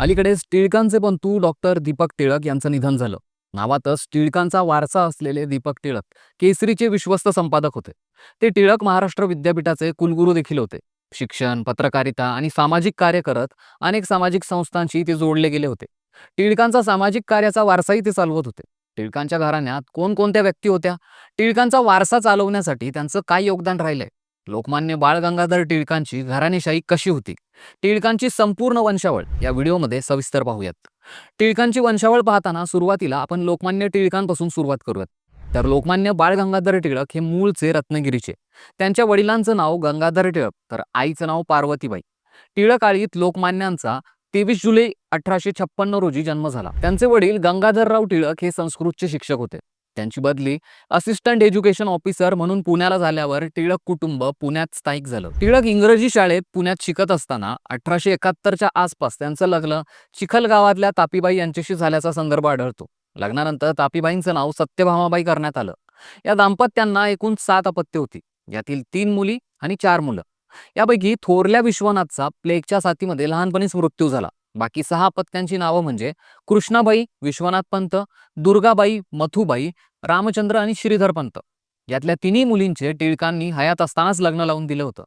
अलीकडेच टिळकांचे बंधू डॉक्टर दीपक टिळक यांचं निधन झालं. नावातच टिळकांचा वारसा असलेले दीपक टिळक केसरीचे विश्वस्त संपादक होते. ते टिळक महाराष्ट्र विद्यापीठाचे कुलगुरू देखील होते. शिक्षण पत्रकारिता आणि सामाजिक कार्य करत अनेक सामाजिक संस्थांशी ते जोडले गेले होते. टिळकांचा सामाजिक कार्याचा वारसाही ते चालवत होते. टिळकांच्या घराण्यात कोणकोणत्या व्यक्ती होत्या? टिळकांचा वारसा चालवण्यासाठी त्यांचं काय योगदान राहिलंय? लोकमान्य बाळ गंगाधर टिळकांची घराणेशाही कशी होती? टिळकांची संपूर्ण वंशावळ या व्हिडिओमध्ये सविस्तर पाहूयात. टिळकांची वंशावळ पाहताना सुरुवातीला आपण लोकमान्य टिळकांपासून सुरुवात करूयात. तर लोकमान्य बाळ गंगाधर टिळक हे मूळचे रत्नागिरीचे. त्यांच्या वडिलांचं नाव गंगाधर टिळक तर आईचं नाव पार्वतीबाई. टिळक आळीत लोकमान्यांचा तेवीस जुलै अठराशे छप्पन्न रोजी जन्म झाला. त्यांचे वडील गंगाधरराव टिळक हे संस्कृतचे शिक्षक होते. त्यांची बदली. असिस्टंट एज्युकेशन ऑफिसर म्हणून पुण्याला झाल्यावर टिळक कुटुंब पुण्यात स्थायिक झालं. टिळक इंग्रजी शाळेत पुण्यात शिकत असताना अठराशे एकाहत्तरच्या आसपास त्यांचं लग्न चिखल गावातल्या तापीबाई यांच्याशी झाल्याचा संदर्भ आढळतो. लग्नानंतर तापीबाईंचं नाव सत्यभामाबाई करण्यात आलं. या दाम्पत्यांना एकूण सात अपत्य होती. यातील तीन मुली आणि चार मुलं. यापैकी थोरल्या विश्वनाथचा प्लेगच्या साथीमध्ये लहानपणीच मृत्यू झाला. बाकी सहा अपत्यांची नावं म्हणजे कृष्णाबाई विश्वनाथ पंत दुर्गाबाई मथुबाई रामचंद्र आणि श्रीधर पंत. यातल्या तिन्ही मुलींचे टिळकांनी हयात असतानाच लग्न लावून दिलं होतं.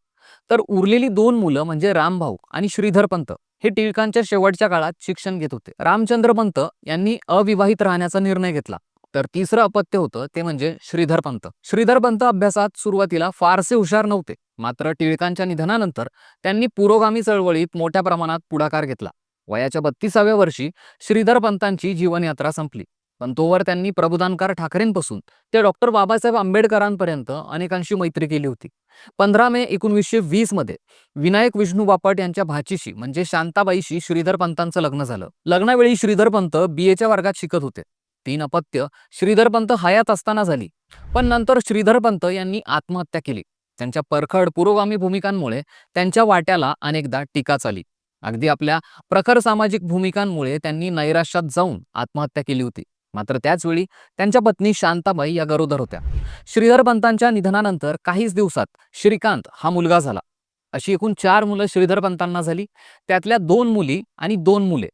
तर उरलेली दोन मुलं म्हणजे रामभाऊ आणि श्रीधर पंत हे टिळकांच्या शेवटच्या काळात शिक्षण घेत होते. रामचंद्र पंत यांनी अविवाहित राहण्याचा निर्णय घेतला. तर तिसरं अपत्य होतं ते म्हणजे श्रीधर पंत. श्रीधर पंत अभ्यासात सुरुवातीला फारसे हुशार नव्हते. मात्र टिळकांच्या निधनानंतर त्यांनी पुरोगामी चळवळीत मोठ्या प्रमाणात पुढाकार घेतला. वयाच्या बत्तीसाव्या वर्षी श्रीधर पंतांची जीवनयात्रा संपली. पण तोवर त्यांनी प्रबोधानकार ठाकरेंपासून ते डॉक्टर बाबासाहेब आंबेडकरांपर्यंत अनेकांशी मैत्री केली होती. पंधरा मे एकोणवीसशे वीसमध्ये विनायक विष्णू बापट यांच्या भाचीशी म्हणजे शांताबाईशी श्रीधर पंतांचं लग्न झालं. लग्नावेळी श्रीधर पंत बी एच्या वर्गात शिकत होते. तीन अपत्य श्रीधर पंत हयात असताना झाली. पण नंतर श्रीधर पंत यांनी आत्महत्या केली. त्यांच्या परखड पुरोगामी भूमिकांमुळे त्यांच्या वाट्याला अनेकदा टीका चाली. अगदी आपल्या प्रखर सामाजिक भूमिकांमुळे त्यांनी नैराश्यात जाऊन आत्महत्या केली होती. मात्र त्याचवेळी त्यांच्या पत्नी शांताबाई या गरोदर होत्या. श्रीधर पंतांच्या निधनानंतर काहीच दिवसात श्रीकांत हा मुलगा झाला. अशी एकूण चार मुलं श्रीधर पंतांना झाली. त्यातल्या दोन मुली आणि दोन मुले.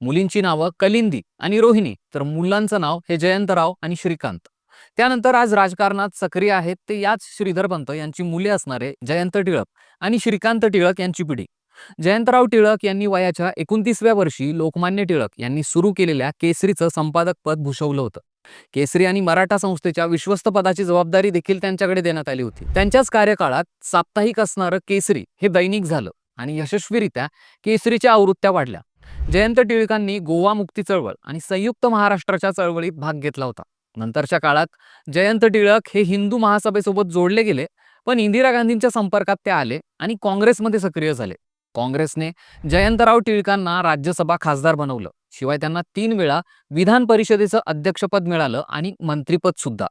मुलींची नावं कलिंदी आणि रोहिणी तर मुलांचं नाव हे जयंतराव आणि श्रीकांत. त्यानंतर आज राजकारणात सक्रिय आहेत ते याच श्रीधर पंत यांची मुले असणारे जयंत टिळक आणि श्रीकांत टिळक यांची पिढी. जयंतराव टिळक यांनी वयाच्या एकोणतीसव्या वर्षी लोकमान्य टिळक यांनी सुरू केलेल्या केसरीचं संपादक पद भूषवलं होतं. केसरी आणि मराठा संस्थेच्या विश्वस्त पदाची जबाबदारी देखील त्यांच्याकडे देण्यात आली होती. त्यांच्याच कार्यकाळात साप्ताहिक असणारं केसरी हे दैनिक झालं आणि यशस्वीरित्या केसरीच्या आवृत्त्या वाढल्या. जयंत टिळकांनी गोवा मुक्ती चळवळ आणि संयुक्त महाराष्ट्राच्या चळवळीत भाग घेतला होता. नंतरच्या काळात जयंत टिळक हे हिंदू महासभेसोबत जोडले गेले पण इंदिरा गांधींच्या संपर्कात ते आले आणि काँग्रेसमध्ये सक्रिय झाले. काँग्रेसने जयंतराव टिळकांना राज्यसभा खासदार बनवलं. शिवाय त्यांना तीन वेळा विधान परिषदेचं अध्यक्षपद मिळालं आणि मंत्रीपद सुद्धा.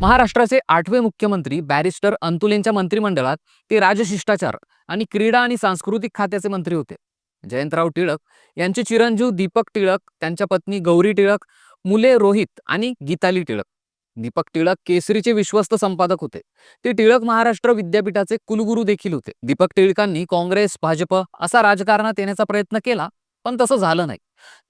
महाराष्ट्राचे आठवे मुख्यमंत्री बॅरिस्टर अंतुलेंच्या मंत्रिमंडळात ते राजशिष्टाचार आणि क्रीडा आणि सांस्कृतिक खात्याचे मंत्री होते. जयंतराव टिळक यांचे चिरंजीव दीपक टिळक त्यांच्या पत्नी गौरी टिळक मुले रोहित आणि गीताली टिळक. दीपक टिळक केसरीचे विश्वस्त संपादक होते. ते टिळक महाराष्ट्र विद्यापीठाचे कुलगुरू देखील होते. दीपक टिळकांनी काँग्रेस भाजप असा राजकारणात येण्याचा प्रयत्न केला पण तसं झालं नाही.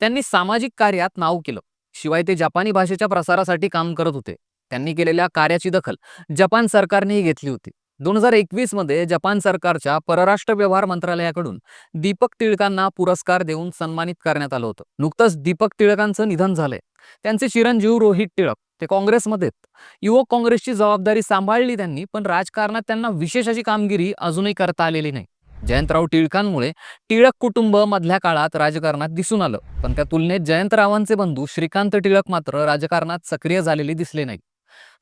त्यांनी सामाजिक कार्यात नाव केलं. शिवाय ते जपानी भाषेच्या प्रसारासाठी काम करत होते. त्यांनी केलेल्या कार्याची दखल जपान सरकारनेही घेतली होती. दोन हजार एकवीसमध्ये जपान सरकारच्या परराष्ट्र व्यवहार मंत्रालयाकडून दीपक टिळकांना पुरस्कार देऊन सन्मानित करण्यात आलं होतं. नुकतंच दीपक टिळकांचं निधन झालंय. त्यांचे चिरंजीव रोहित टिळक ते काँग्रेसमध्ये युवक काँग्रेसची जबाबदारी सांभाळली त्यांनी पण राजकारणात त्यांना विशेष अशी कामगिरी अजूनही करता आलेली नाही. जयंतराव टिळकांमुळे टिळक कुटुंब मधल्या काळात राजकारणात दिसून आलं. पण त्या तुलनेत जयंतरावांचे बंधू श्रीकांत टिळक मात्र राजकारणात सक्रिय झालेले दिसले नाही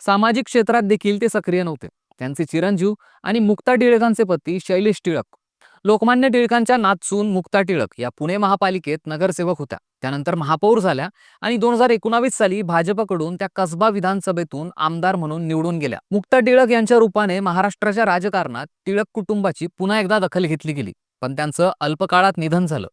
सामाजिक क्षेत्रात देखील ते सक्रिय नव्हते. त्यांचे चिरंजीव आणि मुक्ता टिळकांचे पती शैलेश टिळक. लोकमान्य टिळकांच्या नातसून मुक्ता टिळक या पुणे महापालिकेत नगरसेवक होत्या. त्यानंतर महापौर झाल्या आणि दोन हजार एकोणावीस साली भाजपकडून त्या कसबा विधानसभेतून आमदार म्हणून निवडून गेल्या. मुक्ता टिळक यांच्या रूपाने महाराष्ट्राच्या राजकारणात टिळक कुटुंबाची पुन्हा एकदा दखल घेतली गेली पण त्यांचं अल्पकाळात निधन झालं.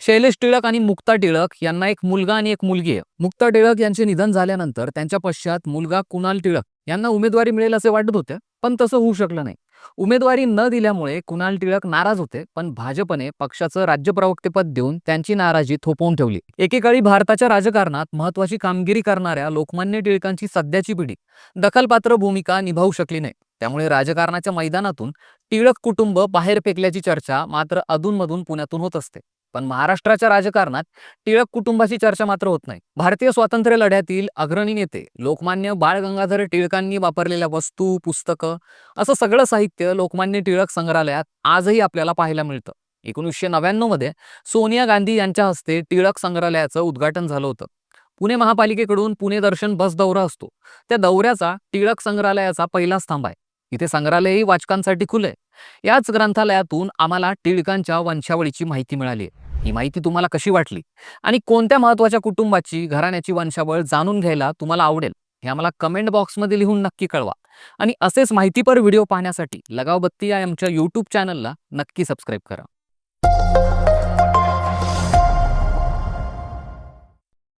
शैलेश टिळक आणि मुक्ता टिळक यांना एक मुलगा आणि एक मुलगी आहे. मुक्ता टिळक यांचे निधन झाल्यानंतर त्यांच्या पश्चात मुलगा कुणाल टिळक यांना उमेदवारी मिळेल असे वाटत होते पण तसं होऊ शकलं नाही. उमेदवारी न दिल्यामुळे कुणाल टिळक नाराज होते पण भाजपने पक्षाचं राज्य प्रवक्तेपद देऊन त्यांची नाराजी थोपवून ठेवली. एकेकाळी भारताच्या राजकारणात महत्वाची कामगिरी करणाऱ्या लोकमान्य टिळकांची सध्याची पिढी दखलपात्र भूमिका निभावू शकली नाही. त्यामुळे राजकारणाच्या मैदानातून टिळक कुटुंब बाहेर फेकल्याची चर्चा मात्र अधूनमधून पुण्यातून होत असते. पण महाराष्ट्राच्या राजकारणात टिळक कुटुंबाची चर्चा मात्र होत नाही. भारतीय स्वातंत्र्य लढ्यातील अग्रणी नेते लोकमान्य बाळ गंगाधर टिळकांनी वापरलेल्या वस्तू पुस्तकं असं सगळं साहित्य लोकमान्य टिळक संग्रहालयात आजही आपल्याला पाहायला मिळतं. एकोणीसशे नव्याण्णवमध्ये सोनिया गांधी यांच्या हस्ते टिळक संग्रहालयाचं उद्घाटन झालं होतं. पुणे महापालिकेकडून पुणे दर्शन बस दौरा असतो. त्या दौऱ्याचा टिळक संग्रहालयाचा पहिला स्तंभ आहे. इथे संग्रहालयही वाचकांसाठी खुले याच ग्रंथालयातून आम्हाला टिळकांच्या वंशावळीची माहिती मिळाली ही माहिती तुम्हाला कशी वाटली? आणि कोणत्या महत्त्वाच्या कुटुंबाची घराण्याची वंशावळ जाणून घ्यायला तुम्हाला आवडेल हे आम्हाला कमेंट बॉक्समध्ये लिहून नक्की कळवा. आणि असेच माहितीपर व्हिडिओ पाहण्यासाठी लगावबत्ती या आमच्या यूट्यूब चॅनलला नक्की सबस्क्राईब करा.